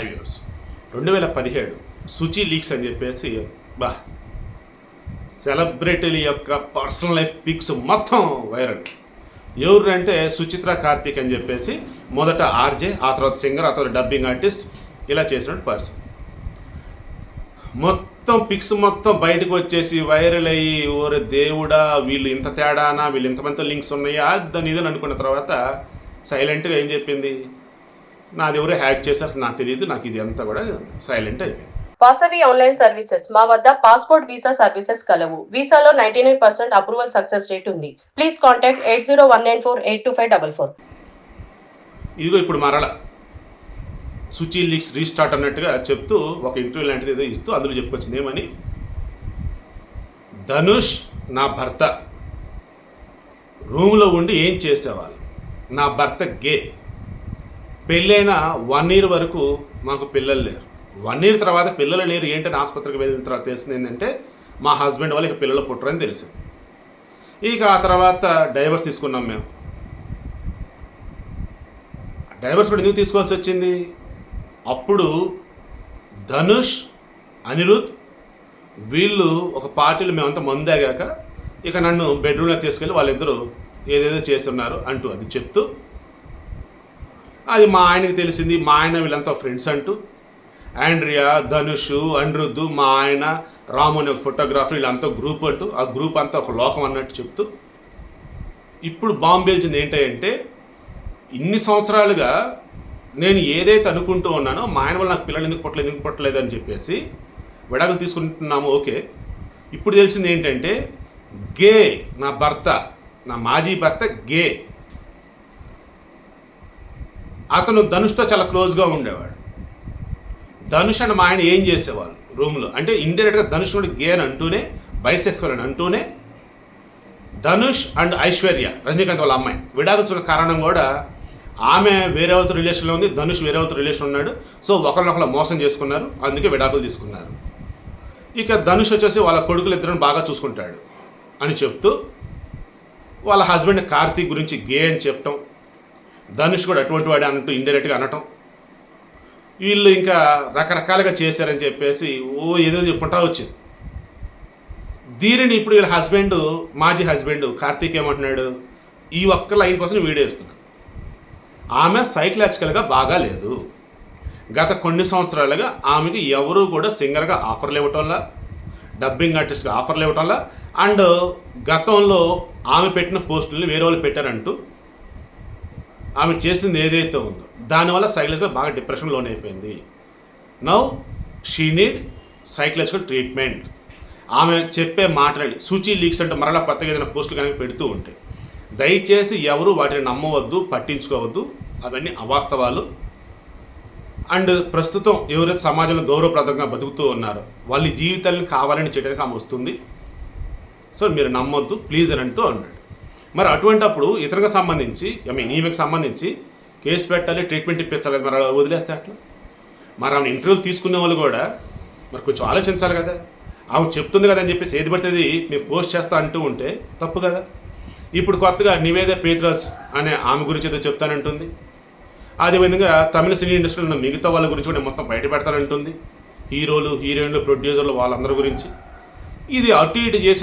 High viewers రెండు వేల పదిహేడు సుచి లీక్స్ అని చెప్పేసి బా సెలబ్రిటీల యొక్క పర్సనల్ లైఫ్ పిక్స్ మొత్తం వైరల్. ఎవరు అంటే సుచిత్ర కార్తీక్ అని చెప్పేసి మొదట ఆర్జే ఆ తర్వాత సింగర్ ఆ తర్వాత డబ్బింగ్ ఆర్టిస్ట్ ఇలా చేసినట్టు పర్సన్. మొత్తం పిక్స్ మొత్తం బయటకు వచ్చేసి వైరల్ అయ్యి ఓరే దేవుడా వీళ్ళు ఇంత తేడానా వీళ్ళు ఇంతమంది లింక్స్ ఉన్నాయా? దాని ఇదని అనుకున్న తర్వాత సైలెంట్గా ఏం చెప్పింది? నాది ఎవరో హ్యాక్ చేశారు నాకు తెలియదు నాకు ఇది అంతా కూడా సైలెంట్ అయిపోయింది. వాసవి ఆన్లైన్ సర్వీసెస్ మా వద్ద పాస్పోర్ట్ వీసా సర్వీసెస్ కలవు. వీసాలో ninety nine percent approval success rate ఉంది. Please contact eight zero one nine four eight two five double four ఇదిగో ఇప్పుడు మరల సుచి లీక్స్ రీస్టార్ట్ అన్నట్టుగా చెప్తూ ఒక ఇంటర్వ్యూ లాంటిది ఏదో ఇస్తూ అందులో చెప్పుకొచ్చింది. ఏమని? ధనుష్ నా భర్త. రూమ్లో ఉండి ఏం చేసేవాళ్ళు? నా భర్త గే. పెళ్ళైన వన్ ఇయర్ వరకు మాకు పిల్లలు లేరు. వన్ ఇయర్ తర్వాత పిల్లలు లేరు. ఏంటని ఆసుపత్రికి వెళ్ళిన తర్వాత తెలిసింది ఏంటంటే మా హస్బెండ్ వాళ్ళకి పిల్లలు పుట్టరని తెలిసింది ఇక ఆ తర్వాత డైవర్స్ తీసుకున్నాం మేము. డైవర్స్ కూడా ఎందుకు తీసుకోవాల్సి వచ్చింది? అప్పుడు ధనుష్ అనిరుద్ వీళ్ళు ఒక పార్టీలు మేమంతా మందాగాక ఇక నన్ను బెడ్రూమ్లో తీసుకెళ్ళి వాళ్ళిద్దరూ ఏదేదో చేస్తున్నారు అంటూ అది చెప్తూ అది మా ఆయనకి తెలిసింది మా ఆయన వీళ్ళంతా ఫ్రెండ్స్ అంటూ. ఆండ్రియా ధనుష్ అనిరుద్ధు మా ఆయన రాము ఒక ఫోటోగ్రాఫర్ వీళ్ళంతా గ్రూప్ అంటూ. ఆ గ్రూప్ అంతా ఒక లోకం అన్నట్టు చెప్తూ. ఇప్పుడు బాంబు పేల్చింది ఏంటంటే ఇన్ని సంవత్సరాలుగా నేను ఏదైతే అనుకుంటూ ఉన్నానో మా ఆయన వల్ల నాకు పిల్లలు ఎందుకు పుట్టలేదు ఎందుకు పుట్టలేదు అని చెప్పేసి విడాకులు తీసుకుంటున్నాము ఓకే. ఇప్పుడు తెలిసింది ఏంటంటే గే నా భర్త నా మాజీ భర్త గే. అతను ధనుష్తో చాలా క్లోజ్గా ఉండేవాడు. ధనుష్ అండ్ మా ఆయన ఏం చేసేవాళ్ళు రూమ్లో. అంటే ఇండైరెక్ట్గా ధనుష్ నుండి గే అని అంటూనే బైసెక్స్వల్ అని అంటూనే ధనుష్ అండ్ ఐశ్వర్య రజనీకాంత్ వాళ్ళ అమ్మాయి. విడాకుల కారణం కూడా ఆమె వేరే వాళ్ళతో రిలేషన్లో ఉంది ధనుష్ వేరే వాళ్ళతో రిలేషన్ ఉన్నాడు. సో ఒకరినొకరు మోసం చేసుకున్నారు అందుకే విడాకులు తీసుకున్నారు. ఇక ధనుష్ వచ్చేసి వాళ్ళ కొడుకులు ఇద్దరిని బాగా చూసుకుంటాడు అని చెప్తూ వాళ్ళ హస్బెండ్ కార్తీక్ గురించి గే అని చెప్పటం ధనుష్ కూడా అటువంటి వాడే అన్నట్టు ఇండైరెక్ట్గా అనటం. వీళ్ళు ఇంకా రకరకాలుగా చేశారని చెప్పేసి ఓ ఏదో చెప్పుకుంటా వచ్చింది. దీనిని ఇప్పుడు వీళ్ళ హస్బెండ్ మాజీ హస్బెండ్ కార్తీక్ ఏమంటున్నాడు? ఈ ఒక్క లైన్ కోసం వీడియో ఇస్తున్నాడు ఆమె సైకలాజికల్గా బాగా లేదు. గత కొన్ని సంవత్సరాలుగా ఆమెకి ఎవరూ కూడా సింగర్గా ఆఫర్లు ఇవ్వటంలా డబ్బింగ్ ఆర్టిస్ట్గా ఆఫర్లు ఇవ్వటంలా అండ్ గతంలో ఆమె పెట్టిన పోస్టుల్ని వేరే వాళ్ళు పెట్టారంటూ ఆమె చేసింది ఏదైతే ఉందో దానివల్ల సైకలాజికల్ బాగా డిప్రెషన్ లోన్ అయిపోయింది now she need psychological treatment. ఆమె చెప్పే మాటలని సూచి లీక్స్ అంటే మరలా కొత్తగా ఏదైనా పోస్టులు కనుక పెడుతూ ఉంటాయి దయచేసి ఎవరు వాటిని నమ్మవద్దు పట్టించుకోవద్దు అవన్నీ అవాస్తవాలు. అండ్ ప్రస్తుతం ఎవరైతే సమాజంలో గౌరవప్రదంగా బతుకుతూ ఉన్నారో వాళ్ళ జీవితాలను కావాలని చేయడానికి ఆమె వస్తుంది. సో మీరు నమ్మొద్దు ప్లీజ్ అని అంటూ అన్నాడు. మరి అటువంటప్పుడు ఇతరులకు సంబంధించి ఐ మీన్ ఈమెకు సంబంధించి కేసు పెట్టాలి ట్రీట్మెంట్ ఇప్పించాలి కదా, మరి అలా వదిలేస్తే అట్లా మరి ఆమె ఇంటర్వ్యూలు తీసుకునే వాళ్ళు కూడా మరి కొంచెం ఆలోచించాలి కదా. ఆమె చెప్తుంది కదా అని చెప్పేసి ఏది పడితే మేము పోస్ట్ చేస్తా అంటూ ఉంటే తప్పు కదా. ఇప్పుడు కొత్తగా నివేద పేత్రాజ్ అనే ఆమె గురించి ఏదో చెప్తానంటుంది అదేవిధంగా తమిళ సినీ ఇండస్ట్రీలో ఉన్న మిగతా వాళ్ళ గురించి కూడా మొత్తం బయట పెడతానంటుంది హీరోలు హీరోయిన్లు ప్రొడ్యూసర్లు వాళ్ళందరి గురించి. ఇది అటు ఇటు చేసి